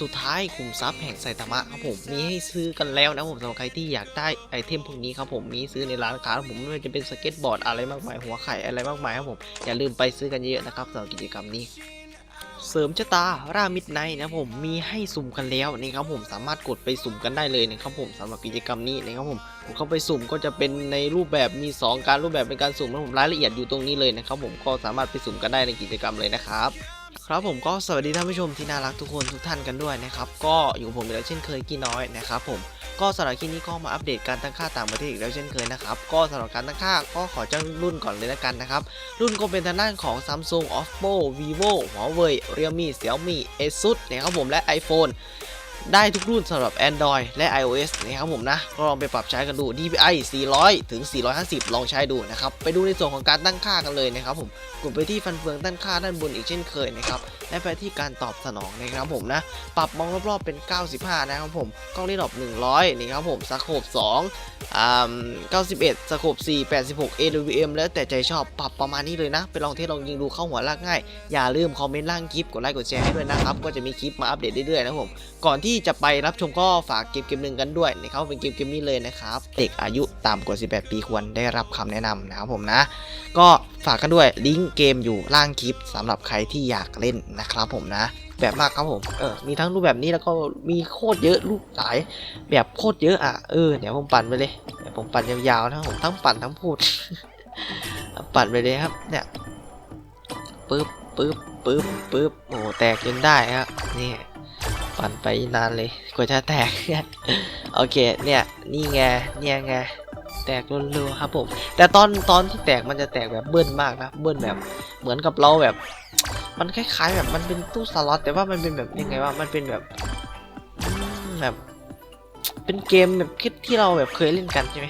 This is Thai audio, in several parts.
สุดท้ายขุมทรัพย์แห่งไซตามะครับผมมีให้ซื้อกันแล้วนะผมสำหรับใครที่อยากได้ไอเทมพวกนี้ครับผมมีซื้อในร้านค้าผมไม่ว่าจะเป็นสเก็ตบอร์ดอะไรมากมายหัวไข่อะไรมากมายครับผมอย่าลืมไปซื้อกันเยอะนะครับสำหรับกิจกรรมนี้เสริมชะตารามิดไนนะครับผมมีให้สุ่มกันแล้วนี่ครับผมสามารถกดไปสุ่มกันได้เลยนะครับผมสำหรับกิจกรรมนี้นะครับผมกดเข้าไปสุ่มก็จะเป็นในรูปแบบมี 2 การรูปแบบเป็นการสุ่มนะผมรายละเอียดอยู่ตรงนี้เลยนะครับผมก็สามารถไปสุ่มกันได้ในกิจกรรมเลยนะครับ ครับผมก็สวัสดีท่านผู้ชมที่น่ารักทุกคนทุกท่านกันด้วยนะครับ ก็อยู่กับผมอีกแล้วเช่นเคยกี่น้อยนะครับผมก็สำหรับคลิปนี้ก็มาอัปเดตการตั้งค่าต่างประเทศอีกแล้วเช่นเคยนะครับก็สำหรับการตั้งค่าก็ขอจ้ารุ่นก่อนเลยละกันนะครับรุ่นก็เป็นทางด้านของ Samsung Oppo Vivo Huawei Realme Xiaomi Asus นะครับผมและ iPhone ได้ทุกรุ่นสำหรับ Android และ iOS นะครับผมนะ ก็ลองไปปรับใช้กันดู DPI 400 ถึง 450 ลองใช้ดูนะครับ ไปดูในส่วนของการตั้งค่ากันเลยนะครับผม กดไปที่ฟันเฟืองตั้งค่าด้านบนอีกเช่นเคยนะครับ และไปที่การตอบสนองนะครับผมนะ ปรับมองรอบๆเป็น 95 นะครับผม กล้องเลนส์ดอก100นี่ครับผมสโคป2อ่า91สโคป4 86 AWM แล้วแต่ใจชอบปรับประมาณนี้เลยนะ ไปลองเทสลองยิงดูเข้าหัวลากง่าย อย่าลืมคอมเมนต์ล่างคลิป กดไลค์ กดแชร์ให้ด้วยนะครับ ก็จะมีคลิปมาอัปเดตเรื่อยๆนะผม ก่อนที่ที่จะไปรับชมก็ฝากเกมเกมหนึ่งกันด้วยนะครับเป็นเกมเกมนี้เลยนะครับ เด็กอายุต่ำกว่า 18 ปีควรได้รับคำแนะนำนะครับผมนะ ก็ฝากกันด้วยลิงก์เกมอยู่ล่างคลิปสำหรับใครที่อยากเล่นนะครับผมนะแบบมากครับผมเออมีทั้งรูปแบบนี้แล้วก็มีโคตรเยอะรูปหลายแบบโคตรเยอะอะเออเดี๋ยวผมปั่นไปเลยเดี๋ยวผมปั่นยาวๆนะผมทั้งปั่นทั้งพูด ปั่นไปเลยครับ เนี่ยปึ๊บปึ๊บปึ๊บปึ๊บโอ้แตกจนได้ครับนี่ ปั่นไปนานเลยกว่าจะแตก โอเคเนี่ย นี่ไงเนี่ยไงแตกรัวๆครับผม แต่ตอนตอนที่แตกมันจะแตกแบบเบิ้ลมากนะเบิ้ลแบบเหมือนกับเราแบบ มันคล้าย ๆ แบบมันเป็นตู้สล็อตแต่ว่ามันเป็นแบบยังไงว่ามันเป็นแบบแบบเป็นเกมแบบที่ที่เราแบบเคยเล่นกันใช่ไหม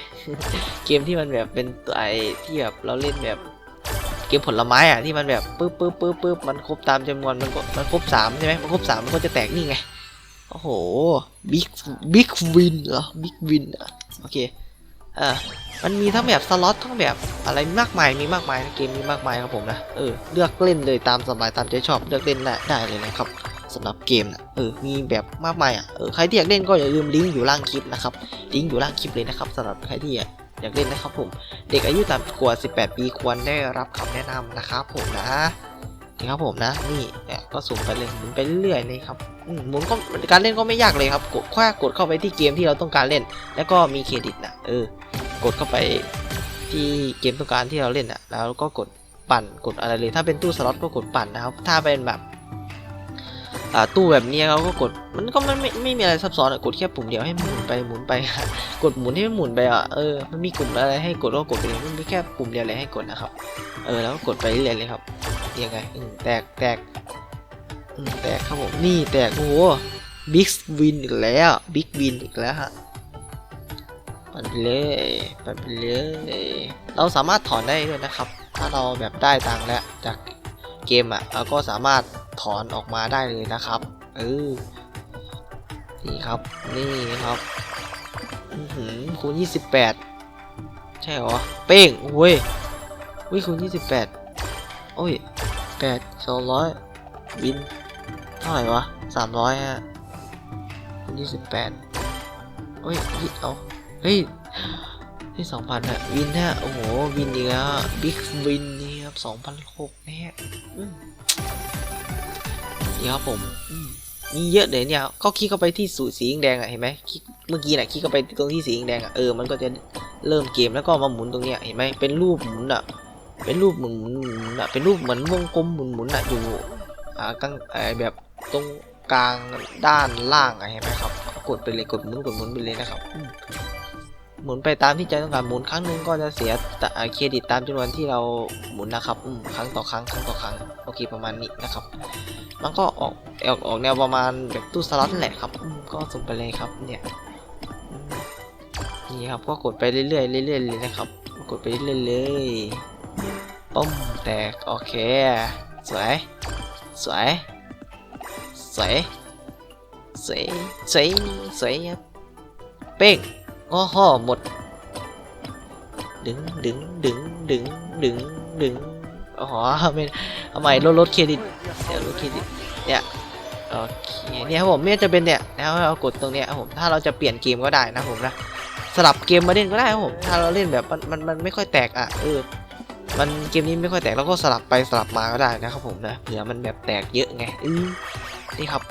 เกมที่มันแบบเป็นตัวไอที่แบบเราเล่นแบบ เกมผลไม้อะที่มันแบบปึ๊บปึ๊บปึ๊บปึ๊บมันครบตามจำนวนมันก็มันครบสามใช่ไหมมันครบสามมันก็จะแตกนี่ไง โอ้โหบิ๊กบิ๊กวินเหรอบิ๊กวินอะโอเคอ่ามันมีทั้งแบบสล็อตทั้งแบบอะไรมากมายมีมากมายนะเกมมีมากมายครับผมนะเออเลือกเล่นเลยตามสบายตามใจชอบเลือกเล่นได้ได้เลยนะครับสำหรับเกมนะเออมีแบบมากมายอะเออใครที่อยากเล่นก็อย่าลืมลิงก์อยู่ล่างคลิปนะครับลิงก์อยู่ล่างคลิปเลยนะครับสำหรับใครที่อยากเล่นนะครับผม เด็กอายุต่ำกว่า 18 ปีควรได้รับคำแนะนำนะครับผมนะ นี่ครับผมนะนี่ก็สุ่มไปเลยหมุนไปเรื่อยๆเลยครับหมุนก็การเล่นก็ไม่ยากเลยครับกดแค่กดเข้าไปที่เกมที่เราต้องการเล่น แล้วก็มีเครดิตนะเออกดเข้าไปที่เกมต้องการที่เราเล่นอะแล้วก็กดปั่นกดอะไรเลยถ้าเป็นตู้สล็อตก็กดปั่นนะครับ ถ้าเป็นแบบตู้แบบนี้เราก็กดมันก็ไม่ไม่ไม่มีอะไรซับซ้อนอะกดแค่ปุ่มเดียวให้หมุนไปหมุนไป กดหมุนให้มันหมุนไปอะเออมันมีกลุ่มอะไรให้กดก็กดไปเลยมันมีแค่ปุ่มเดียวเลยให้กดนะครับ เออแล้วก็กดไปเรื่อยๆเลยครับ ยังไงอืมแตกแตกอืมแตกครับผมนี่แตกโอ้โหบิ๊กวินอีกแล้วบิ๊กวินอีกแล้วฮะปั่นไปเลยปั่นไปเลยเราสามารถถอนได้ด้วยนะครับ ถ้าเราแบบได้ตังแล้วจากเกมอะเราก็สามารถถอนออกมาได้เลยนะครับเออนี่ครับ นี่ครับหือคูณ 28 ใช่หรอ เป้งโอ้ยอุ้ยคูณ 28 โอ้ย แปดสองร้อยวินเท่าไหร่วะสามร้อยฮะยี่สิบแปดโอ้ยยี่เอาเฮ้ยที่สองพันฮะวินฮะโอ้โหวินอีกแล้วบิ๊กวินนี่ครับสองพันหกเนี่ยนี่ครับผมมีเยอะเลยเนี่ยก็คลิกเข้าไปที่สูตรสีแดงอะเห็นไหมคลิกเมื่อกี้น่ะคลิกเข้าไปตรงที่สีแดงอะเออมันก็จะเริ่มเกมแล้วก็มาหมุนตรงเนี้ยเห็นไหมเป็นรูปหมุนอะ เป็นรูปหมุนหมุนนะเป็นรูปเหมือนวงกลมหมุนหมุนอะอยู่อ่ากลางไอแบบตรงกลางด้านล่างอะเห็นไหมครับกดไปเลยกดหมุนกดหมุนไปเลยนะครับหมุนไปตามที่ใจต้องการหมุนครั้งหนึ่งก็จะเสียตอ่าเครดิตตามจำนวนที่เราหมุนนะครับอืครั้งต่อครั้งครั้งต่อครั้งโอเคประมาณนี้นะครับ มันก็ออกออกออกแนวประมาณแบบตู้สล็อตแหละครับอืก็ส่งไปเลยครับเนี่ยนี่ครับก็กดไปเรื่อยๆเรื่อยๆเลยนะครับ กดไปเรื่อยๆเลย ปุ้มแตก โอเค สวย สวย สวย สวย สวย สวยครับ เป้งโอ้โหหมด ดึงดึงดึงดึงดึงดึงโอ้โหไม่ทำไมลดลดเครดิต เดี๋ยวลดเครดิต เนี่ยโอเคเนี่ยครับผมเนี่ยจะเป็นเนี่ยแล้วเรากดตรงเนี้ยครับผมถ้าเราจะเปลี่ยนเกมก็ได้นะผมนะสลับเกมมาเล่นก็ได้ครับผมถ้าเราเล่นแบบมันมันมันไม่ค่อยแตกอะเออ มันเกมนี้ไม่ค่อยแตกเราก็สลับไปสลับมาก็ได้นะครับผมนะเผื่อมันแบบแตกเยอะไงอืนี่ครับ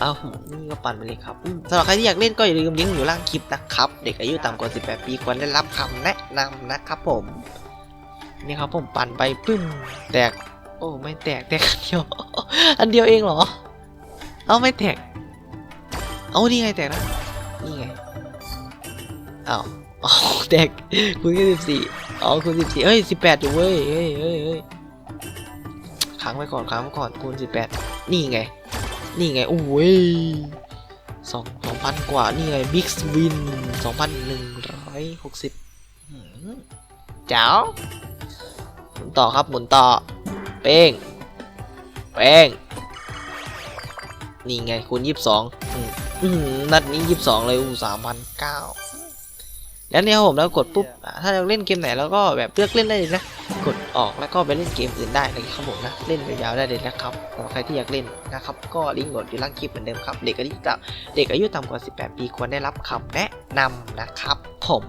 เอาผมนี่ก็ปั่นไปเลยครับสำหรับใครที่อยากเล่นก็อย่าลืมลิงก์อยู่ล่างคลิปนะครับ เด็กอายุต่ำกว่า 18 ปีควรได้รับคำแนะนำนะครับผมนี่ครับผมปั่นไปปึ้มแตก โอ้ไม่แตกแตกอันเดียวอันเดียวเองเหรอ เอาไม่แตก เอานี่ไงแตกนะนี่ไงอ้าวอ๋อแตกคุณแค่สิบสี่ อ๋อคุณสิบสี่เอ้ยสิบแปดอยู่เว้ยเฮ้ยเฮ้ยเฮ้ยค้างไว้ก่อนค้างไว้ก่อนคูณสิบแปดนี่ไง นี่ไงโอ้ยสองสองพันกว่า นี่ไงบิ๊กวินสองพันหนึ่งร้อยหกสิบเจ้าหมุนต่อครับหมุนต่อ เป้ง เป้ง นี่ไงคูณยี่สิบสองนัดนี้ยี่สิบสองเลยอู้สามพันเก้า แล้วเนี่ยครับผมแล้วกดปุ๊บถ้าเราเล่นเกมไหนแล้วก็แบบเลือกเล่นได้เลยนะกดออกแล้วก็ไปเล่นเกมอื่นได้เลยครับผมนะเล่นยาวๆได้เลยนะครับสำหรับใครที่อยากเล่นนะครับก็ลิงก์โหลดอยู่ล่างคลิปเหมือนเดิมครับเด็กอายุต่ำเด็กอายุต่ำกว่า 18 ปีควรได้รับคำแนะนำนะครับ ผม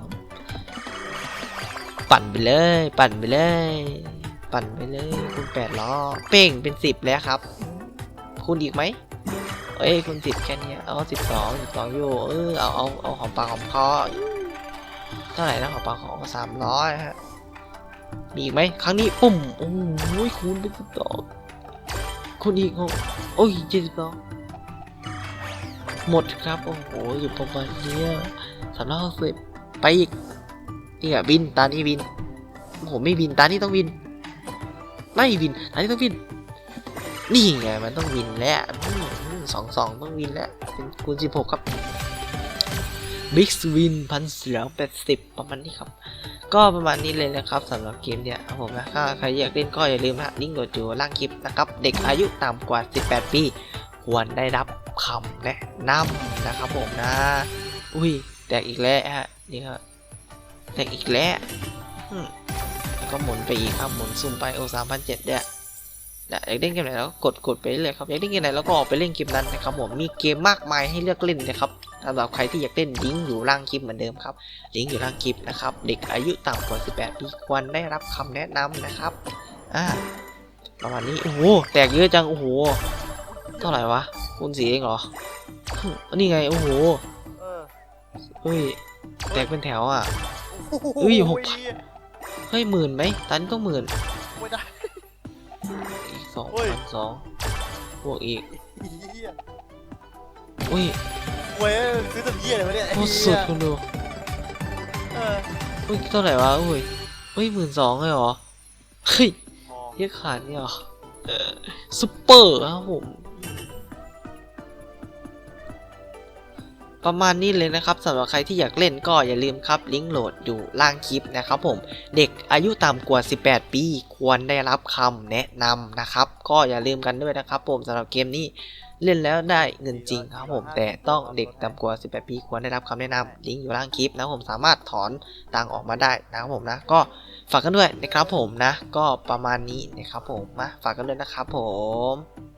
ปั่นไปเลย ปั่นไปเลย ปั่นไปเลยคูณแปดล้อเป้งเป็นสิบแล้วครับคูณอีกไหมเอ้ยคูณสิบแค่นี้เอาสิบสองสิบสองอยู่เออเอาเอาเอาหอมปากหอมคอ เท่าไหร่นะหอมปากหอสามร้อยฮะ มีอีกไหมครั้งนี้ปุ่มโอ้ยคูณเป็นสิบสองคูณอีกโอ้โอ้ยเจ็ดสิบสองหมดครับ โอ้โหอยู่ประมาณเนี้ยสามร้อยหกสิบไปอีกนี่อะบินตานี้บินผมไม่บินตานี้ต้องบิน ไม่บินตานี้ต้องบิน นี่ไงมันต้องวินแล้วสองสองต้องวินแล้วเป็นคูณสิบหกครับ บิ๊กวินพันเสือแปดสิบประมาณนี้ครับ ก็ประมาณนี้เลยนะครับสำหรับเกมเนี่ยผมนะถ้าใครอยากเล่นก็อย่าลืมนะลิงก์โหลดอยู่ล่างคลิปนะครับ เด็กอายุต่ำกว่า 18 ปี ควรได้รับคำแนะนำนะครับผมนะ อุ้ยแตกอีกแล้วฮะนี่ครับแตกอีกแล้วก็หมุนไปอีกครับหมุนซุ่มไปโอสามพันเจ็ดเนี่ยอยากเล่นเกมไหนแล้วก็กดกดไปเลยครับอยากเล่นเกมไหนแล้วก็ออกไปเล่นเกมนั้นนะครับผมมีเกมมากมายให้เลือกเล่นนะครับ สำหรับใครที่อยากเล่นลิงก์อยู่ล่างคลิปเหมือนเดิมครับลิงก์อยู่ล่างคลิปนะครับเด็กอายุต่ำกว่า 18 ปีควรได้รับคำแนะนำนะครับอ่าประมาณนี้โอ้โหแตกเยอะจังโอ้โหเท่าไหร่วะคูณสีเองเหรอฮึนี่ไงโอ้โหเออเฮ้ยแตกเป็นแถวอะโอ้โอุ้ยหกพันเฮ้ยหมื่นไหมตอนนี้ต้องหมื่นไม่ได้อีกสองเฮ้ยพันสองบวกอีกเหี้ยอุ้ย เว้ยซื้อตัวเหี้ยเลยวะเนี่ยโคตรสุดคุณดูเออเฮ้ยเท่าไหร่วะเฮ้ยเฮ้ยหมื่นสองเลยเหรอเฮ้ยมองเยอะขนาดนี้เหรอเออซุปเปอร์ครับผมประมาณนี้เลยนะครับสำหรับใครที่อยากเล่นก็อย่าลืมครับลิงก์โหลดอยู่ล่างคลิปนะครับผมเด็กอายุต่ำกว่า 18 ปี ควรได้รับคำแนะนำนะครับ ก็อย่าลืมกันด้วยนะครับผมสำหรับเกมนี้ เล่นแล้วได้เงินจริงครับผม แต่ต้องเด็กต่ำกว่า 18 ปีควรได้รับคำแนะนำลิงก์อยู่ล่างคลิปนะผมสามารถถอนตังออกมาได้นะครับผมนะ ก็ฝากกันด้วยนะครับผมนะ ก็ประมาณนี้นะครับผมมาฝากกันด้วยนะครับผม